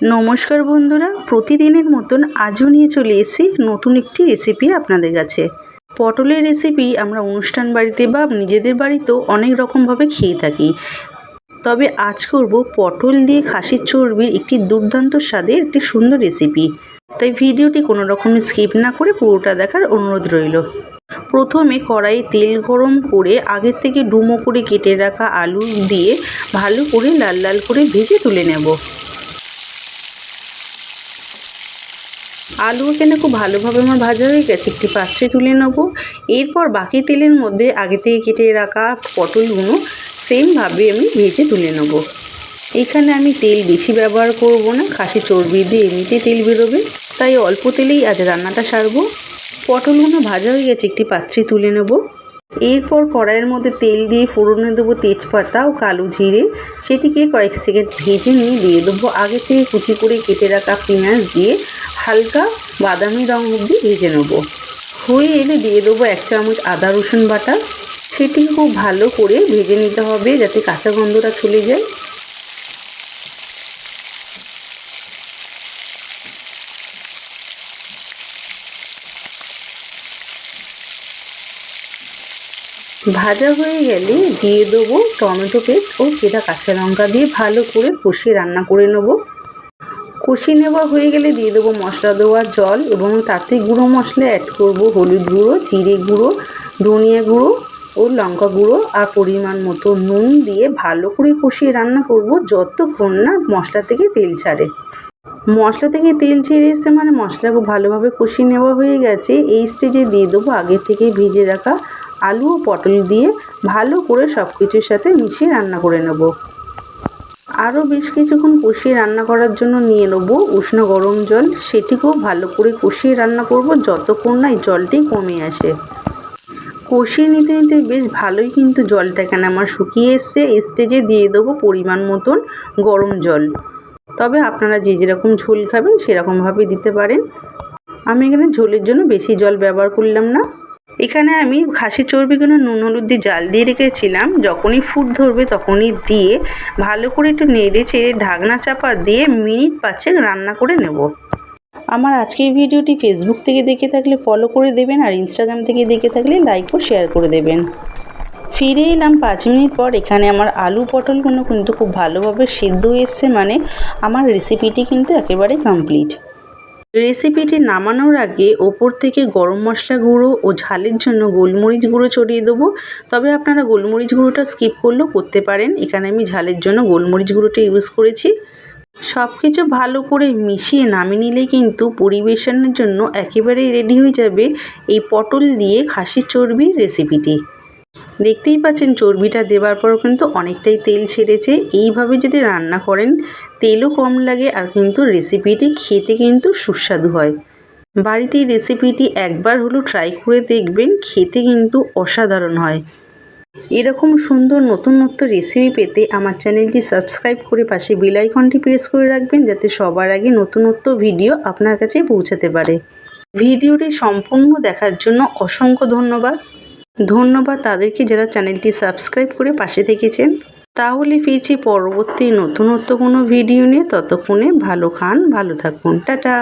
নমস্কার বন্ধুরা, প্রতিদিনের মতন আজও নিয়ে চলে এসেছি নতুন একটি রেসিপি আপনাদের কাছে। পটলের রেসিপি আমরা অনুষ্ঠান বাড়িতে বা নিজেদের বাড়িতেও অনেক রকমভাবে খেয়ে থাকি। তবে আজ করব পটল দিয়ে খাসির চর্বির একটি দুর্দান্ত স্বাদের একটি সুন্দর রেসিপি তাই ভিডিওটি কোনো রকম স্কিপ না করে পুরোটা দেখার অনুরোধ রইল। প্রথমে কড়াইয়ে তেল গরম করে আগের থেকে ডুমো করে কেটে রাখা আলু দিয়ে ভালো করে লাল লাল করে ভেজে তুলে নেব। আলু এখানে খুব ভালোভাবে আমার ভাজা হয়ে গেছে। একটি পাত্রে তুলে নেব। এরপর বাকি তেলের মধ্যে আগে থেকে কেটে রাখা পটলগুলো সেমভাবে আমি ভেজে তুলে নেব। এখানে আমি তেল বেশি ব্যবহার করব না, খাসি চর্বি দিয়ে এমনিতে তেল বেরোবে, তাই অল্প তেলেই আজ রান্নাটা সারবো। পটলগুলো ভাজা হয়ে গেছে, একটি পাত্রে তুলে নেব। এরপর কড়াইয়ের মধ্যে তেল দিয়ে ফোড়নে দেবো তেজপাতা ও কালো জিরে। সেটিকে কয়েক সেকেন্ড ভেজে নিয়ে দিয়ে দেবো। আগে থেকে কুচি করে কেটে রাখা পেঁয়াজ দিয়ে হালকা বাদামি রং অবধি ভেজে নেব। হয়ে এলে দিয়ে দেবো এক চামচ আদা রসুন বাটা। সেটি খুব ভালো করে ভেজে নিতে হবে যাতে কাঁচা গন্ধটা চলে যায়। ভাজা হয়ে গেলে দিয়ে দেবো টমেটো পেস্ট ও চেরা কাঁচা লঙ্কা দিয়ে ভালো করে কষিয়ে রান্না করে নেব। কষিয়ে নেওয়া হয়ে গেলে দিয়ে দেবো মশলা দেওয়ার জল এবং তাতে গুঁড়ো মশলা অ্যাড করব হলুদ গুঁড়ো, জিরে গুঁড়ো, ধনিয়া গুঁড়ো ও লঙ্কা গুঁড়ো আর পরিমাণ মতো নুন দিয়ে ভালো করে কষিয়ে রান্না করব যতক্ষণ না মশলা থেকে তেল ছাড়ে। মশলা থেকে তেল ছেড়ে এসে মানে মশলা ভালোভাবে কষিয়ে নেওয়া হয়ে গেছে। এই স্টেজে দিয়ে দেবো আগে থেকে ভিজে রাখা আলু ও পটল দিয়ে ভালো করে সব কিছুর সাথে মিশিয়ে রান্না করে নেব। আরও বেশ কিছুক্ষণ কষিয়ে রান্না করার জন্য নিয়ে নেব উষ্ণ গরম জল। সেটিকেও ভালো করে কষিয়ে রান্না করব যতক্ষণ না এই জলটি কমে আসে। কষিয়ে নিতে নিতে বেশ ভালোই কিন্তু জলটা এখানে আমার শুকিয়ে এসছে। স্টেজে দিয়ে দেবো পরিমাণ মতন গরম জল। তবে আপনারা যে যেরকম ঝোল খাবেন সেরকমভাবে দিতে পারেন। আমি এখানে ঝোলের জন্য বেশি জল ব্যবহার করলাম না। এখানে আমি খাসির চর্বিগুলো নুন, হলুদ দিয়ে জাল দিয়ে রেখেছিলাম। যখনই ফুট ধরবে তখনই দিয়ে ভালো করে একটু নেড়ে চেড়ে ঢাকনা চাপা দিয়ে মিনিট পাঁচেক রান্না করে নেব। আমার আজকের ভিডিওটি ফেসবুক থেকে দেখে থাকলে ফলো করে দেবেন আর ইনস্টাগ্রাম থেকে দেখে থাকলে লাইক ও শেয়ার করে দেবেন। ফিরে এলাম পাঁচ মিনিট পর। এখানে আমার আলু পটলগুলো কিন্তু খুব ভালোভাবে সিদ্ধ এসছে। মানে আমার রেসিপিটি কিন্তু একেবারে কমপ্লিট রেসিপিটি নামানোর আগে ওপর থেকে গরম মশলা গুঁড়ো ও ঝালের জন্য গোলমরিচ গুঁড়ো ছড়িয়ে দেবো। তবে আপনারা গোলমরিচ গুঁড়োটা স্কিপ করলেও করতে পারেন। এখানে আমি ঝালের জন্য গোলমরিচ গুঁড়োটা ইউজ করেছি। সব কিছু ভালো করে মিশিয়ে নামিয়ে নিলেই কিন্তু পরিবেশনের জন্য একেবারেই রেডি হয়ে যাবে এই পটল দিয়ে খাসির চর্বির রেসিপিটি। দেখতেই পাচ্ছেন চর্বিটা দেওয়ার পরও কিন্তু অনেকটাই তেল ছেড়েছে। এইভাবে যদি রান্না করেন তেলও কম লাগে আর কিন্তু রেসিপিটি খেতে কিন্তু সুস্বাদু হয়। বাড়িতে রেসিপিটি একবার হলেও ট্রাই করে দেখবেন, খেতে কিন্তু অসাধারণ হয়। এরকম সুন্দর নতুনত্ব রেসিপি পেতে আমার চ্যানেলটি সাবস্ক্রাইব করে পাশে আইকনটি প্রেস করে রাখবেন, যাতে সবার আগে নতুনত্ব ভিডিও আপনার কাছে পৌঁছাতে পারে। ভিডিওটি সম্পূর্ণ দেখার জন্য অসংখ্য ধন্যবাদ। ধন্যবাদ তাদেরকে যারা চ্যানেলটি সাবস্ক্রাইব করে পাশে থেকেছেন। তাহলে ফিরছি পরবর্তী নতুনত্ব কোনো ভিডিও নিয়ে। ততক্ষণে ভালো খান ভালো থাকুন। টাটা।